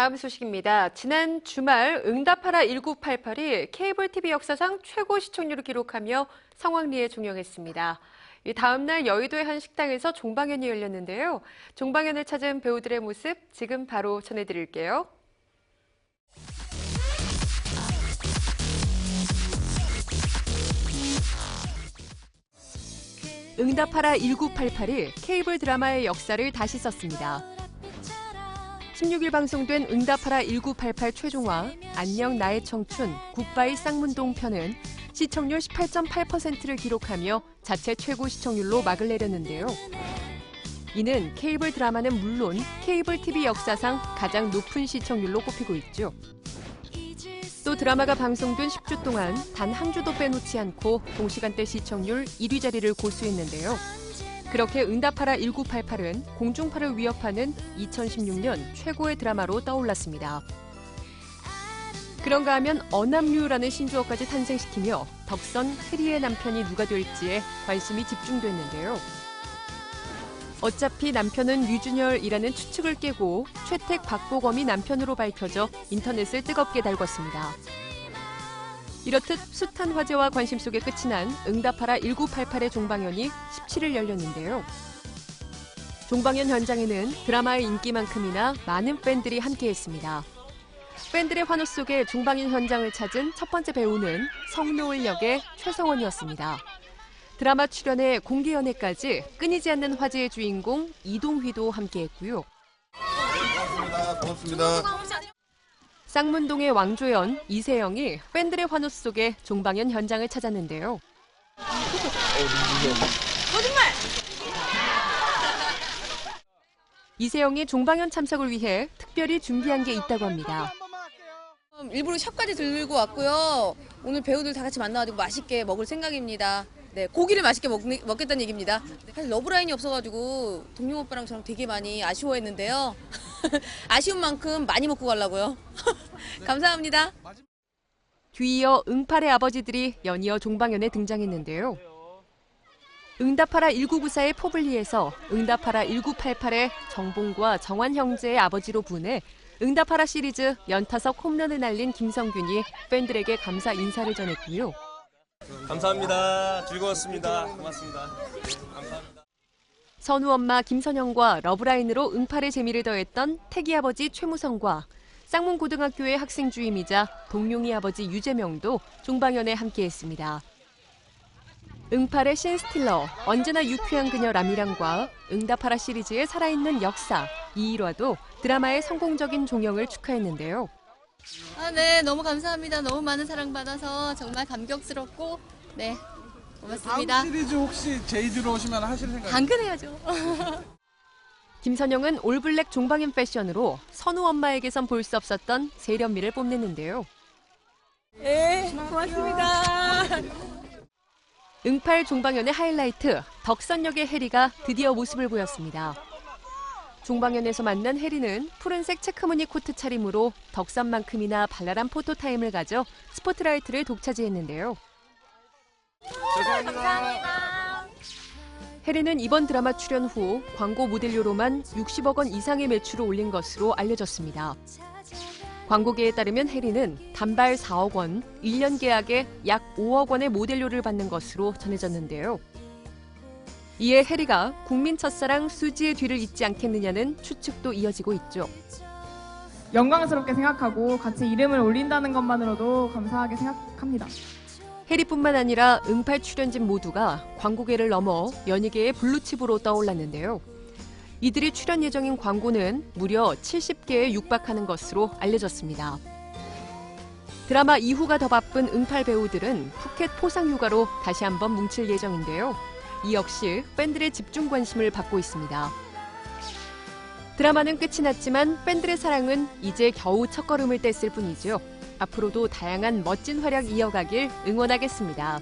다음 소식입니다. 지난 주말 응답하라 1988이 케이블 TV 역사상 최고 시청률을 기록하며 상황리에 종영했습니다. 이 다음 날 여의도의 한 식당에서 종방연이 열렸는데요. 종방연을 찾은 배우들의 모습 지금 바로 전해드릴게요. 응답하라 1988이 케이블 드라마의 역사를 다시 썼습니다. 16일 방송된 응답하라 1988 최종화 안녕 나의 청춘 굿바이 쌍문동 편은 시청률 18.8%를 기록하며 자체 최고 시청률로 막을 내렸는데요. 이는 케이블 드라마는 물론 케이블 TV 역사상 가장 높은 시청률로 꼽히고 있죠. 또 드라마가 방송된 10주 동안 단 한 주도 빼놓지 않고 동시간대 시청률 1위 자리를 고수했는데요. 그렇게 응답하라 1988은 공중파를 위협하는 2016년 최고의 드라마로 떠올랐습니다. 그런가 하면 어남류라는 신조어까지 탄생시키며 덕선 해리의 남편이 누가 될지에 관심이 집중됐는데요. 어차피 남편은 류준열이라는 추측을 깨고 최택 박보검이 남편으로 밝혀져 인터넷을 뜨겁게 달궜습니다. 이렇듯 숱한 화제와 관심 속에 끝이 난 응답하라 1988의 종방연이 17일 열렸는데요. 종방연 현장에는 드라마의 인기만큼이나 많은 팬들이 함께했습니다. 팬들의 환호 속에 종방연 현장을 찾은 첫 번째 배우는 성노을 역의 최성원이었습니다. 드라마 출연에 공개 연애까지 끊이지 않는 화제의 주인공 이동휘도 함께했고요. 고맙습니다. 고맙습니다. 쌍문동의 왕조연, 이세영이 팬들의 환호 속에 종방연 현장을 찾았는데요. 이세영이 종방연 참석을 위해 특별히 준비한 게 있다고 합니다. 음, 일부러 샵까지 들고 왔고요. 오늘 배우들 다 같이 만나가지고 맛있게 먹을 생각입니다. 네, 고기를 맛있게 먹, 먹겠다는 얘기입니다. 사실 러브라인이 없어가지고 동료 오빠랑 저랑 되게 많이 아쉬워했는데요. 아쉬운 만큼 많이 먹고 가려고요. 감사합니다. 뒤이어 응팔의 아버지들이 연이어 종방연에 등장했는데요. 응답하라 1994의 포블리에서 응답하라 1988의 정봉과 정환 형제의 아버지로 분해 응답하라 시리즈 연타석 홈런을 날린 김성균이 팬들에게 감사 인사를 전했고요. 감사합니다. 즐거웠습니다. 고맙습니다. 감사합니다. 선우 엄마 김선영과 러브라인으로 응팔의 재미를 더했던 태기 아버지 최무성과 쌍문 고등학교의 학생 주임이자 동룡이 아버지 유재명도 종방연에 함께했습니다. 응팔의 신스틸러, 언제나 유쾌한 그녀 라미랑과 응답하라 시리즈의 살아있는 역사 이일화도 드라마의 성공적인 종영을 축하했는데요. 아, 네, 너무 감사합니다. 너무 많은 사랑 받아서 정말 감격스럽고, 네, 고맙습니다. 다음 시리즈 혹시 제이드로 오시면 하실 생각? 당근 해야죠. 김선영은 올블랙 종방연 패션으로 선우 엄마에게선 볼 수 없었던 세련미를 뽐냈는데요. 네, 고맙습니다. 응팔 종방연의 하이라이트 덕선역의 해리가 드디어 모습을 보였습니다. 종방연에서 만난 해리는 푸른색 체크무늬 코트 차림으로 덕선만큼이나 발랄한 포토타임을 가져 스포트라이트를 독차지했는데요. 해리는 이번 드라마 출연 후 광고 모델료로만 60억 원 이상의 매출을 올린 것으로 알려졌습니다. 광고계에 따르면 해리는 단발 4억 원, 1년 계약에 약 5억 원의 모델료를 받는 것으로 전해졌는데요. 이에 해리가 국민 첫사랑 수지의 뒤를 잇지 않겠느냐는 추측도 이어지고 있죠. 영광스럽게 생각하고 같이 이름을 올린다는 것만으로도 감사하게 생각합니다. 해리뿐만 아니라 응팔 출연진 모두가 광고계를 넘어 연예계의 블루칩으로 떠올랐는데요. 이들이 출연 예정인 광고는 무려 70개에 육박하는 것으로 알려졌습니다. 드라마 이후가 더 바쁜 응팔 배우들은 푸켓 포상 휴가로 다시 한번 뭉칠 예정인데요. 이 역시 팬들의 집중 관심을 받고 있습니다. 드라마는 끝이 났지만 팬들의 사랑은 이제 겨우 첫걸음을 뗐을 뿐이죠. 앞으로도 다양한 멋진 활약 이어가길 응원하겠습니다.